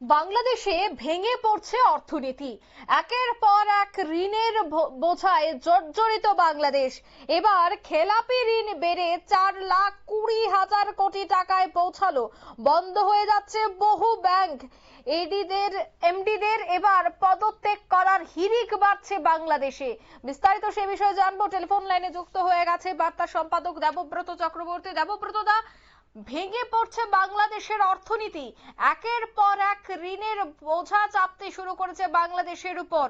বাংলাদেশে ভেঙে পড়ছে অর্থনীতি। একের পর এক ঋণের বোঝায় জর্জরিত বাংলাদেশ। এবার খেলাপি ঋণ বেড়ে চার লাখ কুড়ি হাজার কোটি টাকায় পৌঁছালো। বন্ধ হয়ে যাচ্ছে বহু ব্যাংক। এডিদের, এমডিদের এবার পদত্যাগ করার হিড়িক বাড়ছে বাংলাদেশে। বিস্তারিত সে বিষয়ে জানব। টেলিফোন লাইনে যুক্ত হয়ে গেছে বার্তা সম্পাদক দেবব্রত চক্রবর্তী। দেবব্রত দা ভেঙে পড়ছে বাংলাদেশের অর্থনীতি। একের পর এক ঋণের বোঝা চাপতে শুরু করেছে বাংলাদেশের উপর।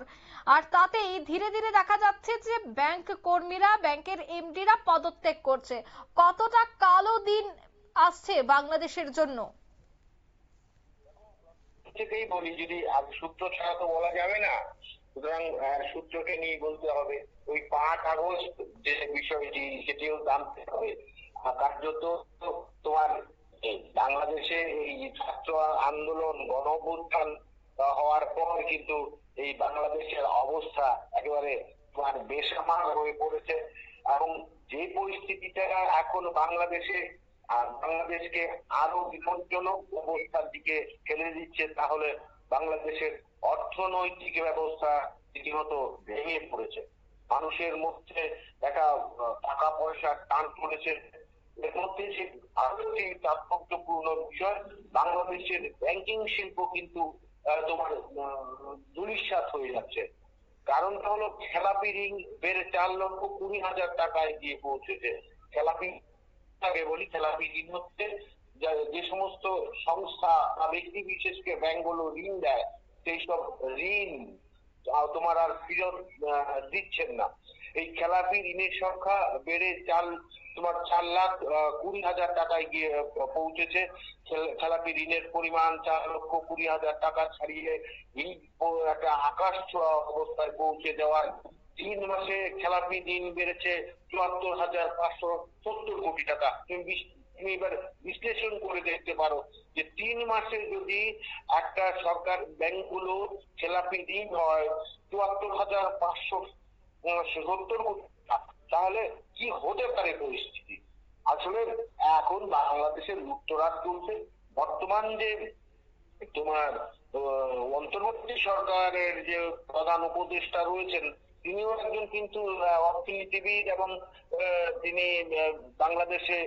আর তাতেই ধীরে ধীরে দেখা যাচ্ছে যে ব্যাংক কর্মীরা, ব্যাংকের এমডিরা পদত্যাগ করছে। কতটা কালো দিন আসছে বাংলাদেশের জন্য? থেকেই বলি, যদি সূত্র ছাড়া তো বলা যাবে না, সুতরাং সূত্রকে নিয়ে বলতে হবে, ওই যে বিষয়টি, সেটিও জানতে হবে। কার্যত তোমার বাংলাদেশে এই ছাত্র আন্দোলন গণ হওয়ার পর কিন্তু এই বাংলাদেশের অবস্থা একেবারে তোমার বেসামাল হয়ে পড়েছে এবং যে পরিস্থিতিটা এখন বাংলাদেশে আর বাংলাদেশকে আরও বিপজ্জনক অবস্থার দিকে ঠেলে দিচ্ছে, তাহলে বাংলাদেশের অর্থনৈতিক ব্যবস্থা রীতিমতো ভেঙে পড়েছে। মানুষের মধ্যে একটা টাকা পয়সার টান পড়েছে। এর মধ্যে যে আরও একটি তাৎপর্যপূর্ণ বিষয়, বাংলাদেশের ব্যাংকিং শিল্প কিন্তু তোমার দুলিশ্বাস হয়ে যাচ্ছে। কারণটা হলো খেলাপি ঋণ বেড়ে চার লক্ষ কুড়ি হাজার টাকায় গিয়ে পৌঁছেছে। খেলাপি আগে বলি, খেলাপি ঋণ হচ্ছে যা- যে সমস্ত সংস্থা বা ব্যক্তি বিশেষকে ব্যাংকগুলো ঋণ দেয়, সেই সব ঋণ তোমার আর ফেরত দিচ্ছেন না। এই খেলাপি ঋণের সংখ্যা বেড়ে চার তোমার চার লাখ কুড়ি হাজার টাকায় গিয়ে পৌঁছেছে। খেলাপি ঋণের পরিমাণ চার লক্ষ কুড়ি হাজার টাকা ছাড়িয়ে এই একটা আকাশ অবস্থায় পৌঁছে যাওয়ার তিন মাসে খেলাপি ঋণ বেড়েছে চুয়াত্তর হাজার পাঁচশো সত্তর কোটি টাকা। তুমি তুমি এবার বিশ্লেষণ করে দেখতে পারো যে তিন মাসে যদি একটা সরকার ব্যাংকগুলো খেলাপি ঋণ হয়, চুয়াত্তর হাজার পাঁচশো টাকা, তাহলে কি হতে পারে পরিস্থিতি? আসলে এখন বাংলাদেশের লুপ্তরাজ চলছে। বর্তমান যে তোমার অন্তর্বর্তী সরকারের যে প্রধান উপদেষ্টা রয়েছেন তিনিও একজন কিন্তু অর্থনীতিবিদ এবং তিনি বাংলাদেশে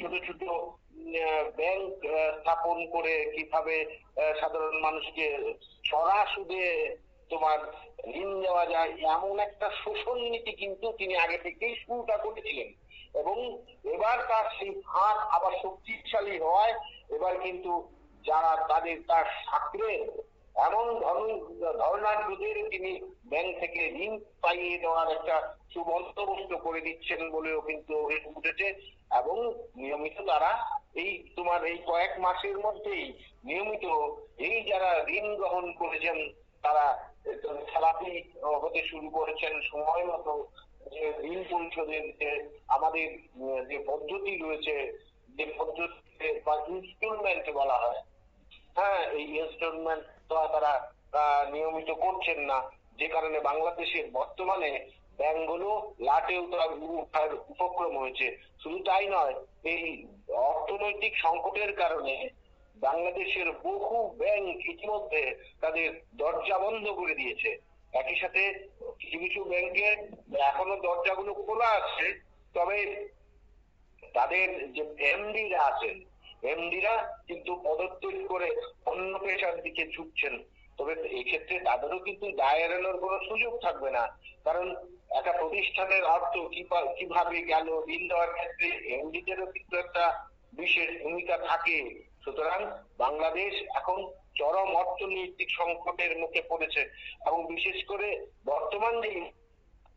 ছোট ছোট ব্যাংক স্থাপন করে কীভাবে সাধারণ মানুষকে সরা সুদে তোমার ঋণ দেওয়া যায়, এমন একটা শোষণ নীতি কিন্তু তিনি আগে থেকেই শুরুটা করেছিলেন। এবং এবার তার সেই হাত আবার শক্তিশালী হওয়ায় এবার কিন্তু যারা তাদের, তার সাকরে এমন ধরন ধর্ণাঢ্যদের তিনি ব্যাংক থেকে ঋণ পাইয়ে দেওয়ার একটা সুবন্দোবস্ত করে দিচ্ছেন বলেও কিন্তু উঠেছে। এবং নিয়মিত তারা এই তোমার এই কয়েক মাসের মধ্যেই নিয়মিত এই যারা ঋণ গ্রহণ করেছেন, তারা খেলাপি হতে শুরু করেছেন সময় মতো, যে ঋণ পরিশোধের যে আমাদের যে পদ্ধতি রয়েছে, যে পদ্ধতিতে বা ইনস্টলমেন্ট বলা হয় হ্যাঁ এই ইনস্টলমেন্ট তো তারা নিয়মিত করছেন না। যে কারণে বাংলাদেশের বর্তমানে ব্যাংকগুলো লাটে উঠার উপক্রম হয়েছে। শুধু তাই নয়, এই অর্থনৈতিক সংকটের কারণে বাংলাদেশের বহু ব্যাংক ইতিমধ্যে তাদের দরজা বন্ধ করে দিয়েছে। একই সাথে কিছু কিছু ব্যাংকে এখনও দরজাগুলো খোলা আছে, তবে তাদের যে এমডিরা আছেন এমডিরা কিন্তু পদত্যাগ করে অন্য পেশার দিকে ঝুঁকছেন তবে এক্ষেত্রে তাদেরও কিন্তু দায় এড়ানোর কোনো সুযোগ থাকবে না। কারণ একটা প্রতিষ্ঠানের অর্থ কীভাবে গেল, ঋণ দেওয়ার ক্ষেত্রে এমডিদেরও কিন্তু একটা বিশেষ ভূমিকা থাকে। সুতরাং বাংলাদেশ এখন চরম অর্থনৈতিক সংকটের মুখে পড়েছে এবং বিশেষ করে বর্তমান যে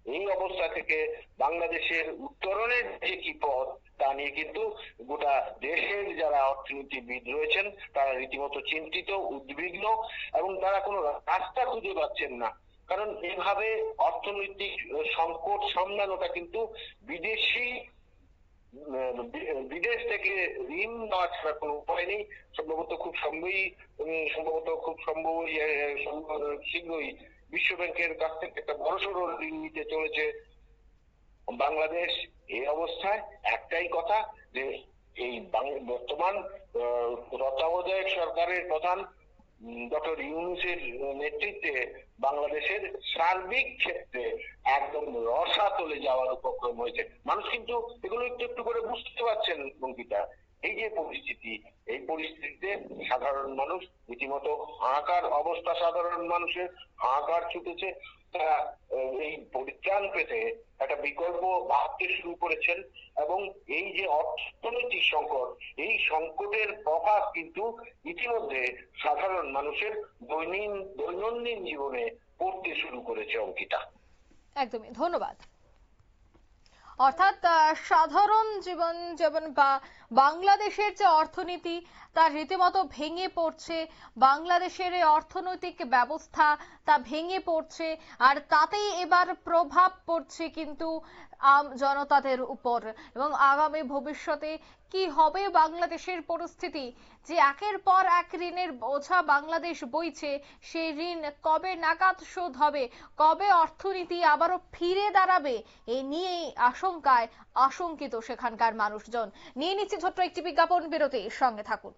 এই অবস্থা থেকে বাংলাদেশের উত্তরণের যে কি পথ, তা নিয়ে কিন্তু গোটা দেশের যারা অর্থনীতিবিদ রয়েছেন, তারা রীতিমতো চিন্তিত, উদ্বিগ্ন এবং তারা কোনো রাস্তা খুঁজে পাচ্ছেন না। কারণ এভাবে অর্থনৈতিক সংকট সামলানোটা কিন্তু বিদেশি বিদেশ থেকে ঋণ নেওয়া ছাড়া কোনো উপায় নেই। সম্ভবত খুব সম্ভবই সম্ভবত খুব সম্ভব- শীঘ্রই বিশ্ব ব্যাংকের কাছ থেকে একটা বড়সড় ঋণ নিতে চলেছে বাংলাদেশ। এই অবস্থায় একটাই কথা যে এই বর্তমান তত্ত্বাবধায়ক সরকারের প্রধান ডক্টর ইউনুসের নেতৃত্বে বাংলাদেশের সার্বিক ক্ষেত্রে একদম রসা তলে যাওয়ার উপক্রম হয়েছে। মানুষ কিন্তু এগুলো একটু একটু করে বুঝতে পারছেন বঙ্কিতা এই যে পরিস্থিতি, এই পরিস্থিতিতে সাধারণ মানুষ রীতিমতো হাহাকার অবস্থা, সাধারণ মানুষের হাহাকার ছুটেছে। এই পরিত্রাণ পেতে একটা বিকল্প ভাবতে শুরু করেছেন এবং এই যে অর্থনৈতিক সংকট, এই সংকটের প্রভাব কিন্তু ইতিমধ্যে সাধারণ মানুষের দৈনন্দিন জীবনে পড়তে শুরু করেছে অঙ্কিতা। একদমই, ধন্যবাদ। অর্থাৎ সাধারণ জীবন যেমন বা বাংলাদেশের যে অর্থনীতি, তা রীতিমতো ভেঙে পড়ছে। বাংলাদেশের অর্থনৈতিক ব্যবস্থা তা ভেঙে পড়ছে আর তাতেই এবার প্রভাব পড়ছে কিন্তু আম জনতাদের উপর। এবং আগামী ভবিষ্যতে কি হবে বাংলাদেশের পরিস্থিতি? যে একের পর এক ঋণের বোঝা বাংলাদেশ বইছে সেই ঋণ কবে নাগাদ শোধ হবে? কবে অর্থনীতি আবারও ফিরে দাঁড়াবে? এ নিয়েই আশঙ্কায় আশঙ্কিত সেখানকার মানুষজন। নিয়ে নিচ্ছে ছোট্ট একটি বিজ্ঞাপন বিরতি সঙ্গে থাকুন।